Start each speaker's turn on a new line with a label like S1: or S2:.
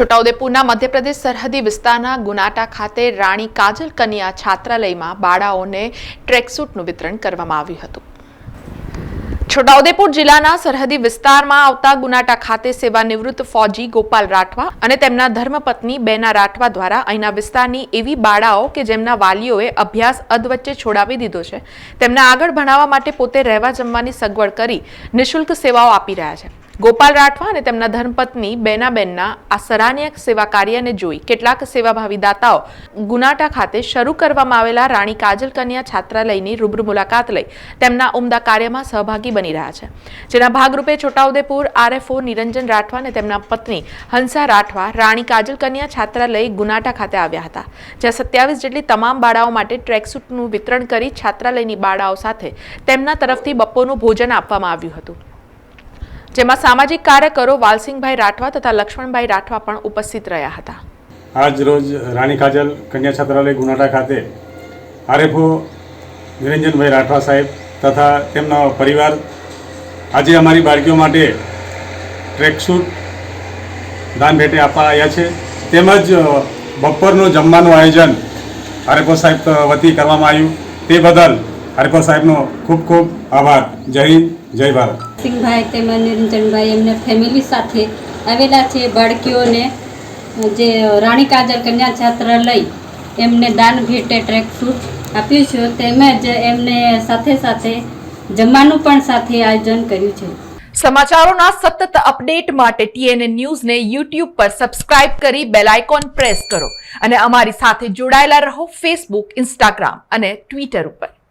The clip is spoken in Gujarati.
S1: છોટાઉદેપુરના મધ્યપ્રદેશ સરહદી વિસ્તારના ગુનાટા ખાતે રાણી કાજલ કન્યા છાત્રાલયમાં બાળાઓને ટ્રેકસૂટનું વિતરણ કરવામાં આવ્યું હતું. છોટાઉદેપુર જિલ્લાના સરહદી વિસ્તારમાં આવતા ગુનાટા ખાતે સેવાનિવૃત્ત ફૌજી ગોપાલ રાઠવા અને તેમના ધર્મપત્ની બેના રાઠવા દ્વારા અહીંના વિસ્તારની એવી બાળાઓ કે જેમના વાલીઓએ અભ્યાસ અધવચ્ચે છોડાવી દીધો છે, તેમને આગળ ભણાવવા માટે પોતે રહેવા જમવાની સગવડ કરી નિઃશુલ્ક સેવાઓ આપી રહ્યા છે. ગોપાલ રાઠવા અને તેમના ધર્મપત્ની બેનાબેનના આ સરાહનીય સેવા કાર્યને જોઈ કેટલાક સેવાભાવી દાતાઓ ગુનાટા ખાતે શરૂ કરવામાં આવેલા રાણી કાજલ કન્યા છાત્રાલયની રૂબરૂ મુલાકાત લઈ તેમના ઉમદા કાર્યમાં સહભાગી બની રહ્યા છે. જેના ભાગરૂપે છોટાઉદેપુર આરએફઓ નિરંજન રાઠવા અને તેમના પત્ની હંસા રાઠવા રાણી કાજલ કન્યા છાત્રાલય ગુનાટા ખાતે આવ્યા હતા. જ્યાં સત્યાવીસ જેટલી તમામ બાળાઓ માટે ટ્રેકસૂટનું વિતરણ કરી છાત્રાલયની બાળાઓ સાથે તેમના તરફથી બપોરનું ભોજન આપવામાં આવ્યું હતું. જેમાં સામાજિક કાર્યકરો વાલસિંહભાઈ રાઠવા તથા લક્ષ્મણભાઈ રાઠવા પણ ઉપસ્થિત રહ્યા હતા.
S2: આજ રોજ રાણી કાજલ કન્યા છાત્રાલય ગુનાટા ખાતે આરએફઓ નિરંજનભાઈ રાઠવા સાહેબ તથા તેમના પરિવાર આજે અમારી બાળકીઓ માટે ટ્રેકસૂટ દાન ભેટે આપવા આવ્યા છે. તેમજ બપોરનું જમવાનું આયોજન આરએફઓ સાહેબ વતી કરવામાં આવ્યું. તે બદલ આરએફઓ સાહેબનો ખૂબ ખૂબ આભાર. જય હિન્દ જય ભારત.
S3: સિંહભાઈ તેમજ નિરંજનભાઈ એમને ફેમિલી સાથે આવેલા છે બાળકીઓને જે રાણી કાજર કન્યા લઈ એમને દાન ભેટે ટ્રેક સૂટ આપ્યું છે. તેમજ એમને સાથે સાથે જમવાનું પણ સાથે આયોજન કર્યું છે.
S1: સમાચારોના સતત અપડેટ માટે ટીએનએ ન્યૂઝને યુટ્યુબ પર સબસ્ક્રાઇબ કરી બેલ આઇકોન પ્રેસ કરો અને અમારી સાથે જોડાયેલા રહો ફેસબુક ઇન્સ્ટાગ્રામ અને ટ્વિટર ઉપર.